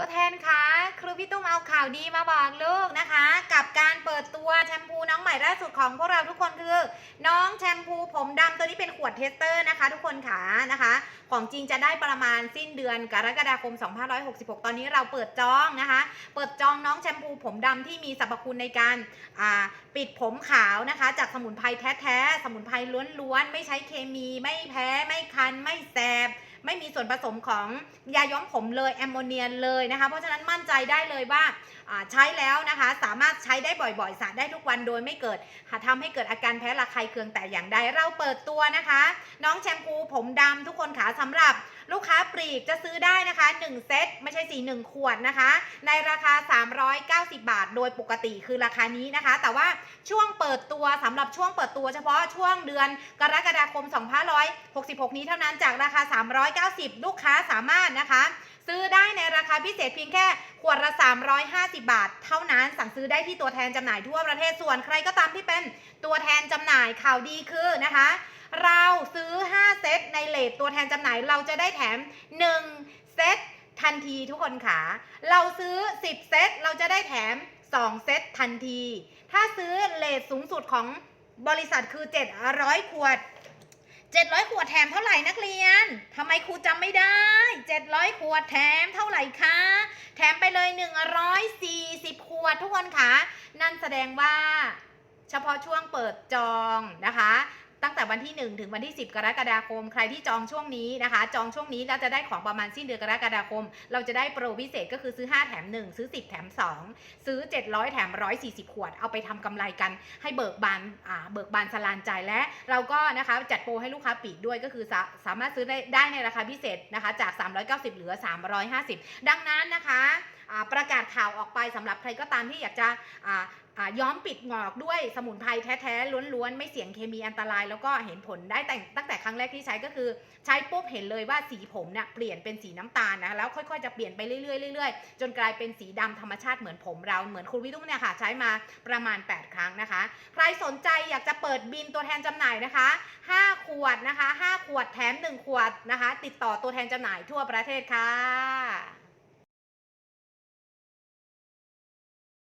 ตัวแทนคะครูพี่ตุ้มเอาข่าวดีมาบอกลูกนะคะ กับการเปิดตัวแชมพูน้องใหม่ล่าสุดของพวกเราทุกคนคือ น้องแชมพูผมดำตัวนี้เป็นขวดเทสเตอร์นะคะ ทุกคนขานะคะ ของจริงจะได้ประมาณสิ้นเดือนกรกฎาคม 2566 ตอนนี้เราเปิดจองนะคะ เปิดจองน้องแชมพูผมดำที่มีสรรพคุณในการปิดผมขาวนะคะ จากสมุนไพรแท้ๆสมุนไพรล้วนๆไม่ใช้เคมีไม่แพ้ไม่คันไม่แสบไม่มีส่วนผสมของยาย้อมผมเลยแอมโมเนียเลยนะคะ เพราะฉะนั้นมั่นใจได้เลยว่าใช้แล้วนะคะ สามารถใช้ได้บ่อยๆสระได้ทุกวันโดยไม่เกิดหาทำให้เกิดอาการแพ้ระคายเคืองแต่อย่างใดเราเปิดตัวนะคะ น้องแชมพูผมดำทุกคนขาสำหรับ ลูกค้าปลีกจะซื้อได้นะคะ 1 เซตไม่ใช่สี1ขวดนะคะ ในราคา 390 บาท โดยปกติคือราคานี้นะคะ แต่ว่าช่วงเปิดตัวสำหรับช่วงเปิดตัวเฉพาะช่วงเดือนกรกฎาคม 2566 นี้เท่านั้นจากราคา 390 ลูกค้าสามารถนะคะ ซื้อได้ในราคาพิเศษเพียงแค่ขวดละ 350 บาท เท่านั้นสั่งซื้อได้ที่ตัวแทนจำหน่ายทั่วประเทศส่วนใครก็ตามที่เป็นตัวแทนจำหน่ายข่าวดีคือนะคะ เราซื้อ 5 เซตในเลทตัวแทนจำหน่ายเราจะได้แถม 1 เซตทันทีทุกคนขาเราซื้อ 10 เซตเราจะได้แถม 2 เซตทันที ถ้าซื้อเลทสูงสุดของบริษัทคือ 700 ขวด 700 ขวดแถมเท่าไหร่นักเรียนทำไมครูจำไม่ได้ 700 ขวดแถมเท่าไหร่คะ แถมไปเลย 140 ขวดทุกคนคะนั่นแสดงว่าเฉพาะช่วงเปิดจองนะคะ ตั้งแต่วันที่ 1 ถึงวันที่ 10 กรกฎาคม ใครที่จองช่วงนี้นะคะ จองช่วงนี้แล้วจะได้ของประมาณสิ้นเดือนกรกฎาคม เราจะได้โปรพิเศษก็คือซื้อ 5 แถม 1 ซื้อ 10 แถม 2 ซื้อ 700 แถม 140 ขวด เอาไปทำกำไรกัน ให้เบิกบานอ่าเบิกบานสลานใจและ เราก็นะคะจัดโปรให้ลูกค้าปลีกด้วยก็คือสาสามารถซื้อได้ได้ในราคาพิเศษนะคะจาก 390 เหลือ 350 ดังนั้นนะคะ ประกาศข่าวออกไปสำหรับใครก็ตามที่อยากจะย้อมปิดงอกด้วยสมุนไพรแท้ๆล้วนๆ ไม่เสี่ยงเคมีอันตราย แล้วก็เห็นผลได้แต่ตั้งแต่ครั้งแรกที่ใช้ก็คือใช้ปุ๊บเห็นเลยว่าสีผมเนี่ยเปลี่ยนเป็นสีน้ำตาลนะแล้วค่อยๆจะเปลี่ยนไปเรื่อยๆเรื่อยๆจนกลายเป็นสีดำธรรมชาติเหมือนผมเราเหมือนคุณวิทุกเนี่ยค่ะ ใช้มาประมาณ 8 ครั้งนะคะ ใครสนใจอยากจะเปิดบินตัวแทนจำหน่ายนะคะ 5 ขวดนะคะ 5 ขวดแถม 1 ขวดนะคะ ติดต่อตัวแทนจำหน่ายทั่วประเทศค่ะ